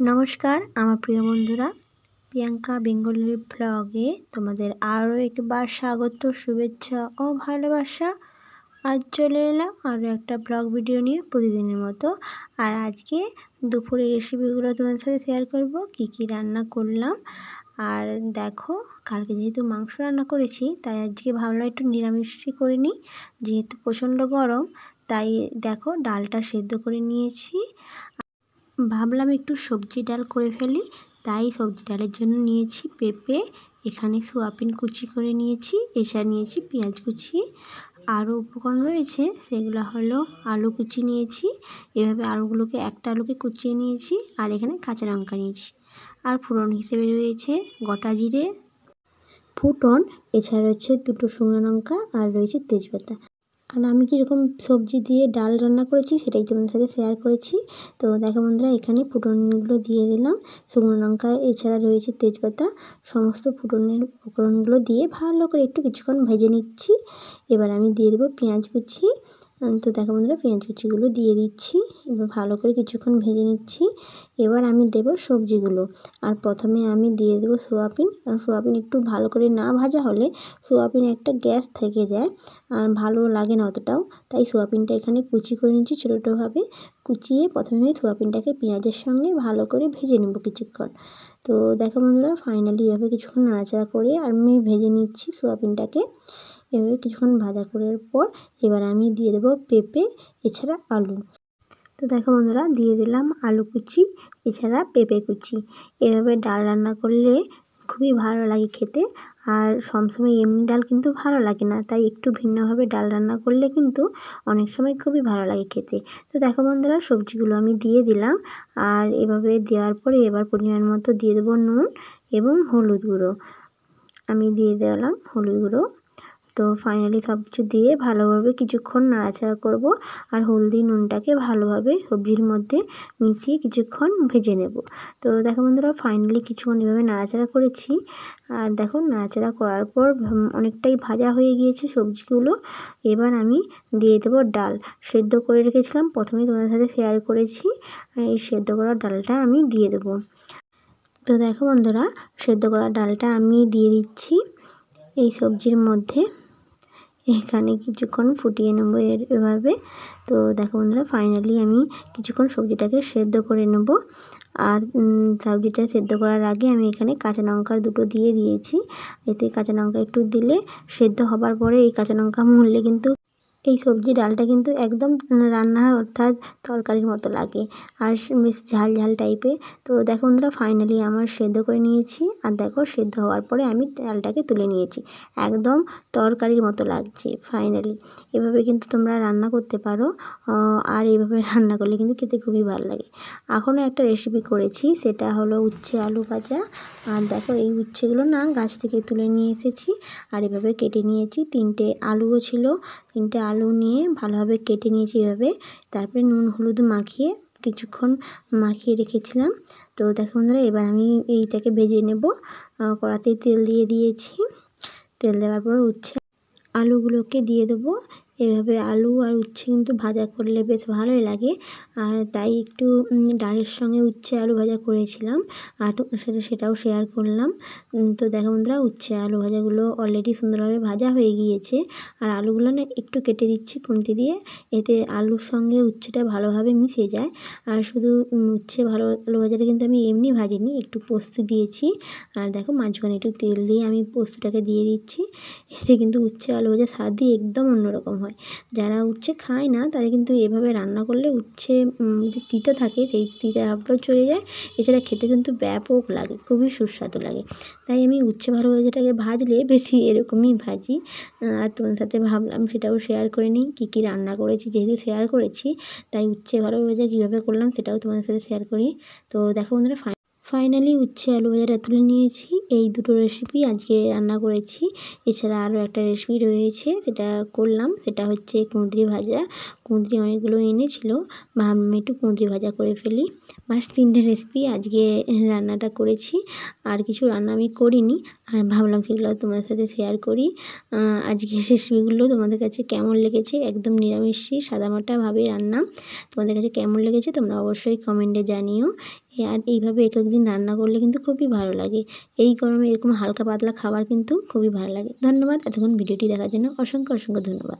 নমস্কার, আমার প্রিয় বন্ধুরা। প্রিয়াঙ্কা বেঙ্গলি ব্লগে তোমাদের আরও একবার স্বাগত, শুভেচ্ছা ও ভালোবাসা। আজ চলে এলাম আরও একটা ব্লগ ভিডিও নিয়ে প্রতিদিনের মতো। আর আজকে দুপুরের রেসিপিগুলো তোমাদের সাথে শেয়ার করব, কি কি রান্না করলাম। আর দেখো, কালকে যেহেতু মাংস রান্না করেছি, তাই আজকে ভাবলাম একটু নিরামিষই করে নিই যেহেতু প্রচণ্ড গরম, তাই দেখো, ডালটা সেদ্ধ করে নিয়েছি। ভাবলাম একটু সবজি ডাল করে ফেলি, তাই সবজি ডালের জন্য নিয়েছি পেঁপে, এখানে সোয়াবিন কুচি করে নিয়েছি, এছাড়া নিয়েছি পেঁয়াজ কুচি। আরও উপকরণ রয়েছে, সেগুলো হলো আলু কুচি নিয়েছি, এভাবে আলুগুলোকে একটা আলুকে কুচিয়ে নিয়েছি, আর এখানে কাঁচা লঙ্কা নিয়েছি। আর ফোড়ন হিসেবে রয়েছে গোটা জিরে, ফুটন, এছাড়া রয়েছে দুটো শুকনো লঙ্কা, আর রয়েছে তেজপাতা। আর আমি কীরকম সবজি দিয়ে ডাল রান্না করেছি সেটাই তোমাদের সাথে শেয়ার করেছি। তো দেখো বন্ধুরা, এখানে ফুটনগুলো দিয়ে দিলাম। শুকনো লঙ্কা, এছাড়া রয়েছে তেজপাতা, সমস্ত ফুটনের উপকরণগুলো দিয়ে ভালো করে একটু কিছুক্ষণ ভেজে নিচ্ছি। এবার আমি দিয়ে দেবো পেঁয়াজ কুচি তো দেখো বন্ধুরা, পেঁয়াজ কুচিগুলো দিয়ে দিচ্ছি। এবার ভালো করে কিছুক্ষণ ভেজে নিচ্ছি। এবার আমি দেব সবজিগুলো। আর প্রথমে আমি দিয়ে দেবো সোয়াবিন। আর সোয়াবিন একটু ভালো করে না ভাজা হলে সোয়াবিন একটা গ্যাস থেকে যায় আর ভালো লাগে না অতটাও। তাই সোয়াবিনটা এখানে কুচি করে নিচ্ছি ছোটো ছোটোভাবে। কুচিয়ে প্রথমে সোয়াবিনটাকে পেঁয়াজের সঙ্গে ভালো করে ভেজে নেব কিছুক্ষণ। তো দেখো বন্ধুরা ফাইনালি এভাবে কিছুক্ষণ নাড়াচাড়া করে আর আমি ভেজে নিচ্ছি সোয়াবিনটাকে। এভাবে কিছুক্ষণ ভাজা করার পর এবার আমি দিয়ে দেবো পেঁপে, এছাড়া আলু। তো দেখো বন্ধুরা, দিয়ে দিলাম আলু কুচি, এছাড়া পেঁপে কুচি। এভাবে ডাল রান্না করলে খুবই ভালো লাগে খেতে, আর সবসময় এমনি ডাল কিন্তু ভালো লাগে না। তাই একটু ভিন্নভাবে ডাল রান্না করলে কিন্তু অনেক সময় খুবই ভালো লাগে খেতে। তো দেখো বন্ধুরা, সবজিগুলো আমি দিয়ে দিলাম, আর এভাবে দেওয়ার পরে এবার পরিমাণ মতো দিয়ে দেবো নুন এবং হলুদ গুঁড়ো। আমি দিয়ে দিলাম হলুদ গুঁড়ো। তো ফাইনালি সব কিছু দিয়ে ভালোভাবে কিছুক্ষণ নাড়াচাড়া করব আর হলদি নুনটাকে ভালোভাবে সবজির মধ্যে মিশিয়ে কিছুক্ষণ ভেজে নেব। তো দেখো বন্ধুরা ফাইনালি কিছুক্ষণ এভাবে নাড়াচাড়া করেছি। আর দেখো, নাড়াচাড়া করার পর অনেকটাই ভাজা হয়ে গিয়েছে সবজিগুলো। এবার আমি দিয়ে দেবো ডাল। সেদ্ধ করে রেখেছিলাম প্রথমেই তোমাদের সাথে শেয়ার করেছি। এই সেদ্ধ করা ডালটা আমি দিয়ে দেবো। তো দেখো বন্ধুরা, সেদ্ধ করা ডালটা আমি দিয়ে দিচ্ছি এই সবজির মধ্যে। এখানে কিছুক্ষণ ফুটিয়ে নেব এর এভাবে। তো দেখো বন্ধুরা ফাইনালি আমি কিছুক্ষণ সবজিটাকে সেদ্ধ করে নেব। আর সবজিটা সেদ্ধ করার আগে আমি এখানে কাঁচা লঙ্কা দুটো দিয়ে দিয়েছি। এতে কাঁচা লঙ্কা একটু দিলে সেদ্ধ হবার পরে এই কাঁচা লঙ্কা মুড়লে কিন্তু এই সবজি ডালটা কিন্তু একদম রান্না অর্থাৎ তরকারির মতো লাগে। আর বেশ ঝাল ঝাল টাইপের তো দেখো বন্ধুরা ফাইনালি আমার সেদ্ধ করে নিয়েছি। আর দেখো সেদ্ধ হওয়ার পরে আমি ডালটাকে তুলে নিয়েছি। একদম তরকারির মতো লাগছে ফাইনালি এভাবে কিন্তু তোমরা রান্না করতে পারো। আর এইভাবে রান্না করলে কিন্তু খেতে খুবই ভালো লাগে। এখনও একটা রেসিপি করেছি, সেটা হলো উচ্ছে আলু ভাজা। আর দেখো এই উচ্ছেগুলো না গাছ থেকে তুলে নিয়ে এসেছি। আর এভাবে কেটে নিয়েছি। তিনটে আলুও ছিল তিনটে আলু নিয়ে ভালোভাবে কেটে নিয়েছি এভাবে। তারপরে নুন, হলুদ মাখিয়ে কিছুক্ষণ মাখিয়ে রেখেছিলাম। তো দেখো বন্ধুরা, এবার আমি এইটাকে ভেজে নেব। কড়াতে তেল দিয়ে দিয়েছি। তেল দেওয়ার পর উচ্ছে আলুগুলোকে দিয়ে দেবো। এভাবে আলু আর উচ্ছে কিন্তু ভাজা করলে বেশ ভালোই লাগে। আর তাই একটু ডালের সঙ্গে উচ্ছে আলু ভাজা করেছিলাম। আর তোমার সাথে সেটাও শেয়ার করলাম। তো দেখো বন্ধুরা, উচ্ছে আলু ভাজাগুলো অলরেডি সুন্দরভাবে ভাজা হয়ে গিয়েছে। আর আলুগুলো না একটু কেটে দিচ্ছি খুন্তি দিয়ে, এতে আলুর সঙ্গে উচ্ছেটা ভালোভাবে মিশে যায়। আর শুধু উচ্ছে ভালো, আলু ভাজাটা কিন্তু আমি এমনি ভাজিনি, একটু পোস্ত দিয়েছি। আর দেখো মাঝখানে একটু তেল দিয়ে আমি পোস্তটাকে দিয়ে দিচ্ছি। এতে কিন্তু উচ্ছে আলু ভাজা স্বাদই একদম অন্যরকম হয়। যারা উচ্ছে খায় না, তারা কিন্তু এভাবে রান্না করলে উচ্ছে যে তিতে থাকে, সেই তিতে ভাবটাও চলে যায়। এছাড়া খেতে কিন্তু ব্যাপক লাগে, খুবই সুস্বাদু লাগে। তাই আমি উচ্ছে ভালো ভাজাটাকে ভাজলে বেশি এরকমই ভাজি। আর তোমার সাথে ভাবলাম সেটাও শেয়ার করে নিই, কী কী রান্না করেছি, যেহেতু শেয়ার করেছি, তাই উচ্ছে ভালো ভাজা কীভাবে করলাম সেটাও তোমাদের সাথে শেয়ার করি। তো দেখো বন্ধুরা ফাইনালি উচ্ছে আলু ভাজাটা তুলে নিয়েছি। এই দুটো রেসিপি আজকে রান্না করেছি। এছাড়া আরও একটা রেসিপি রয়েছে সেটা করলাম, সেটা হচ্ছে কুঁদরি ভাজা। কুঁদরি অনেকগুলো এনেছিল ভাবলাম একটু কুঁদরি ভাজা করে ফেলি। বাস, তিনটে রেসিপি আজকে রান্নাটা করেছি। আর কিছু রান্না আমি করিনি, আর ভাবলাম সেগুলো তোমাদের সাথে শেয়ার করি। আজকে রেসিপিগুলো তোমাদের কাছে কেমন লেগেছে? একদম নিরামিষই সাদামাটাভাবে রান্না। তোমাদের কাছে কেমন লেগেছে? তোমরা অবশ্যই কমেন্টে জানিও। আর এইভাবে এক একদিন রান্না করলে কিন্তু খুবই ভালো লাগে। এই গরমে এরকম হালকা পাতলা খাবার কিন্তু খুবই ভালো লাগে। ধন্যবাদ। এতক্ষণ ভিডিওটি দেখার জন্য অসংখ্য অসংখ্য ধন্যবাদ।